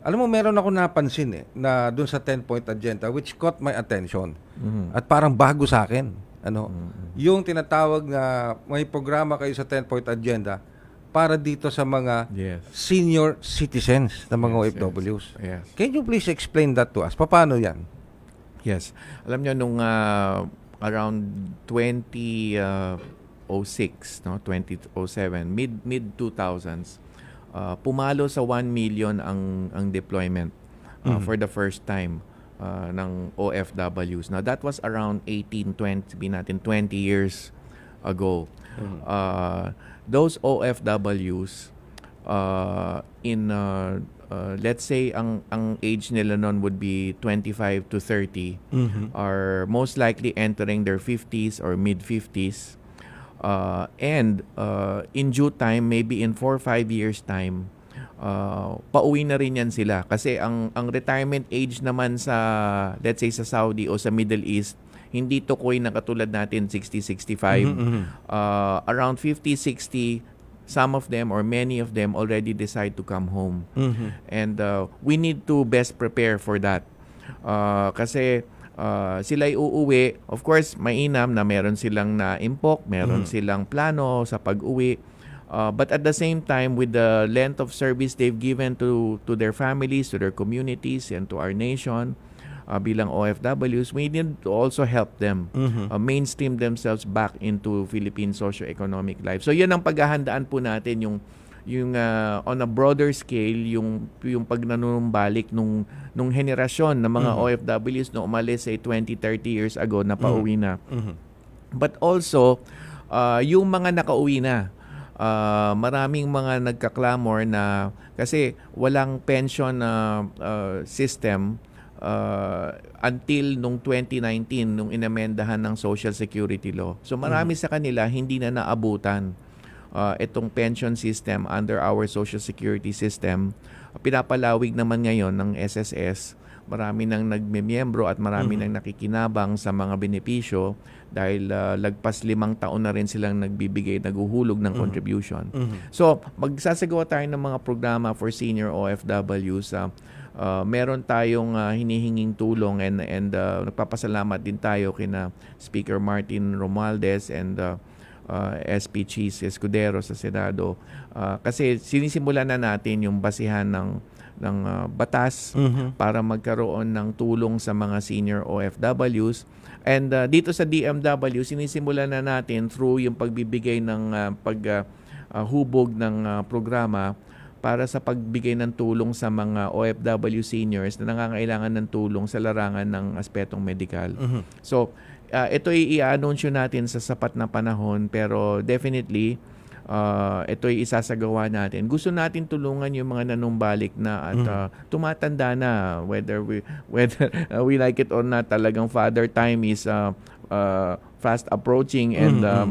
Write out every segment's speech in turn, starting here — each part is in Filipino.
Alam mo, meron ako napansin eh, na dun sa 10-point agenda, which caught my attention. Mhm. At parang bago sa akin. Ano? Mhm. Yung tinatawag na may programa kayo sa 10-point agenda para dito sa mga Yes. senior citizens na mga Yes, OFWs. Yes. Can you please explain that to us? Paano yan? Yes. Alam niyo nung ah, around 2006, no, 2007, mid mid 2000s, ah, pumalo sa 1 million ang ang deployment ah, Mhm. for the first time ah, ng OFWs. Now that was around 18 20 sabihin natin 20 years ago. Uh, those OFWs uh, in uh, uh, let's say ang ang age nila noon would be 25 to 30 Mhm. are most likely entering their 50s or mid 50s uh, and uh, in due time maybe in 4 or 5 years time uh, pauwi na rin yan sila kasi ang ang retirement age naman sa let's say sa Saudi o sa Middle East hindi tukoy na katulad natin 60 65 Mhm, mhm. uh, around 50 60 some of them or many of them already decide to come home Mhm. and uh, we need to best prepare for that uh, kasi uh, sila uuwi of course mainam na meron silang na impok meron Mhm. silang plano sa pag-uwi Uh, but at the same time with the length of service they've given to to their families to their communities and to our nation uh, bilang OFWs we need to also help them Mhm. uh, mainstream themselves back into Philippine socio-economic life. So yan ang paghahandaan po natin yung yung uh, on a broader scale yung yung pagnanunumbalik nung nung henerasyon ng mga Mhm. OFWs na umalis say 20 30 years ago na pauwi na. Mhm. But also uh, yung mga nakauwi na uh, maraming mga nagkaklamor na kasi walang pension na uh, system uh, until nung 2019 nung inamendahan ng Social Security Law. So marami sa kanila hindi na naabutan uh, itong pension system under our Social Security system. Pinapalawig naman ngayon ng SSS. Marami nang nagmemyembro at marami Mhm. nang nakikinabang sa mga benepisyo dahil uh, lagpas limang taon na rin silang nagbibigay, naguhulog ng Mhm. contribution. Mhm. So, magsasagawa tayo ng mga programa for senior OFWs. Uh, uh, meron tayong uh, hinihinging tulong and and uh, nagpapasalamat din tayo kina Speaker Martin Romualdez and uh, uh, SP Cheese Escudero sa Senado Uh, kasi sinisimulan na natin yung basihan ng ng uh, batas Mhm. para magkaroon ng tulong sa mga senior OFWs. And uh, dito sa DMW, sinisimulan na natin through yung pagbibigay ng uh, pag uh, uh, hubog ng uh, programa para sa pagbigay ng tulong sa mga OFW seniors na nangangailangan ng tulong sa larangan ng aspetong medikal. Mhm. So, uh, ito i-anunsyo natin sa sapat na panahon pero definitely uh, ito ay isasagawa natin. Gusto natin tulungan yung mga nanumbalik na at uh, tumatanda na whether we whether uh, we like it or not talagang father time is uh, uh, fast approaching and Mhm. um,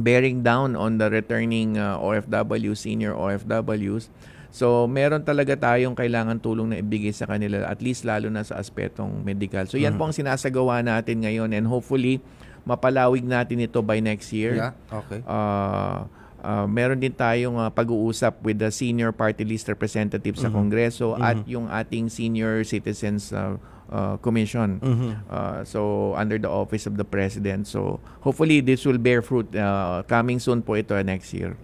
bearing down on the returning uh, OFW senior OFWs. So, meron talaga tayong kailangan tulong na ibigay sa kanila at least lalo na sa aspetong medical. So, yan Mhm. po ang sinasagawa natin ngayon and hopefully mapalawig natin ito by next year. Yeah, okay. Uh, uh, meron din tayong uh, pag-uusap with the senior party list representatives sa Mhm. Kongreso at Mhm. yung ating senior citizens uh, uh, commission. Mhm. Uh, so under the office of the president. So hopefully this will bear fruit uh, coming soon po ito next year.